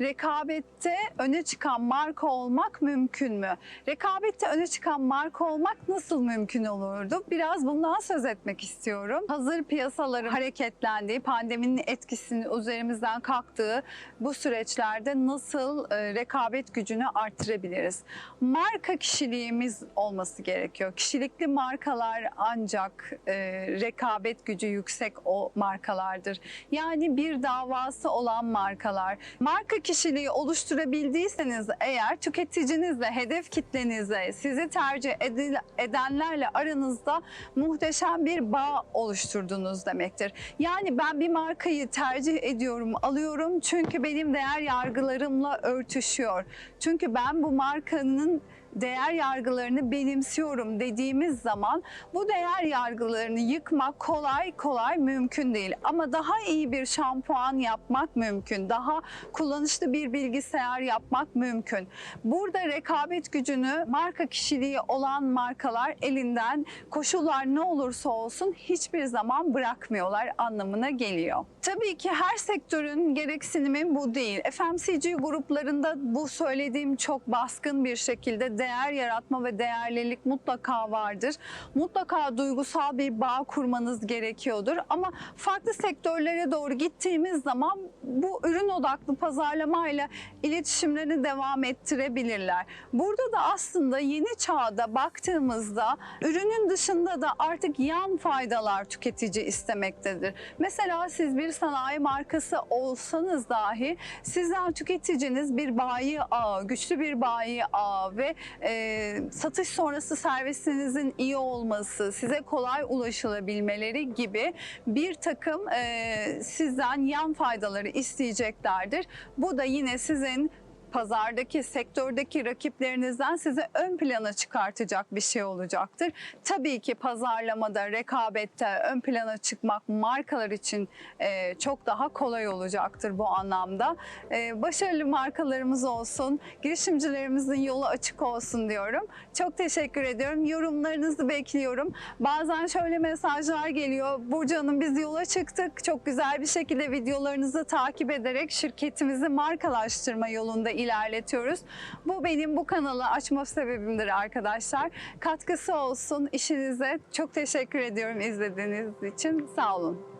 Rekabette öne çıkan marka olmak mümkün mü? Rekabette öne çıkan marka olmak nasıl mümkün olurdu? Biraz bundan söz etmek istiyorum. Hazır piyasaların hareketlendiği, pandeminin etkisinin üzerimizden kalktığı bu süreçlerde nasıl e, rekabet gücünü arttırabiliriz? Marka kişiliğimiz olması gerekiyor. Kişilikli markalar ancak e, rekabet gücü yüksek o markalardır. Yani bir davası olan markalar. Marka kişiliği oluşturabildiyseniz eğer tüketicinizle, hedef kitlenizle, sizi tercih edenlerle aranızda muhteşem bir bağ oluşturdunuz demektir. Yani ben bir markayı tercih ediyorum, alıyorum çünkü benim değer yargılarımla örtüşüyor. Çünkü ben bu markanın değer yargılarını benimsiyorum dediğimiz zaman bu değer yargılarını yıkmak kolay kolay mümkün değil. Ama daha iyi bir şampuan yapmak mümkün. Daha kullanışlı bir bilgisayar yapmak mümkün. Burada rekabet gücünü marka kişiliği olan markalar elinden koşullar ne olursa olsun hiçbir zaman bırakmıyorlar anlamına geliyor. Tabii ki her sektörün gereksinimi bu değil. FMCG gruplarında bu söylediğim çok baskın bir şekilde değer yaratma ve değerlilik mutlaka vardır. Mutlaka duygusal bir bağ kurmanız gerekiyordur. Ama farklı sektörlere doğru gittiğimiz zaman bu ürün odaklı pazarlamayla iletişimlerini devam ettirebilirler. Burada da aslında yeni çağda baktığımızda ürünün dışında da artık yan faydalar tüketici istemektedir. Mesela siz bir sanayi markası olsanız dahi sizden tüketiciniz bir bayi ağı, güçlü bir bayi ağı ve e, satış sonrası servisinizin iyi olması, size kolay ulaşılabilmeleri gibi bir takım e, sizden yan faydaları isteyeceklerdir. Bu da yine sizin pazardaki, sektördeki rakiplerinizden sizi ön plana çıkartacak bir şey olacaktır. Tabii ki pazarlamada, rekabette ön plana çıkmak markalar için e, çok daha kolay olacaktır bu anlamda. E, başarılı markalarımız olsun, girişimcilerimizin yolu açık olsun diyorum. Çok teşekkür ediyorum. Yorumlarınızı bekliyorum. Bazen şöyle mesajlar geliyor. Burcu Hanım biz yola çıktık. Çok güzel bir şekilde videolarınızı takip ederek şirketimizi markalaştırma yolunda ilerletiyoruz. Bu benim bu kanalı açma sebebimdir arkadaşlar. Katkısı olsun işinize. Çok teşekkür ediyorum izlediğiniz için. Sağ olun.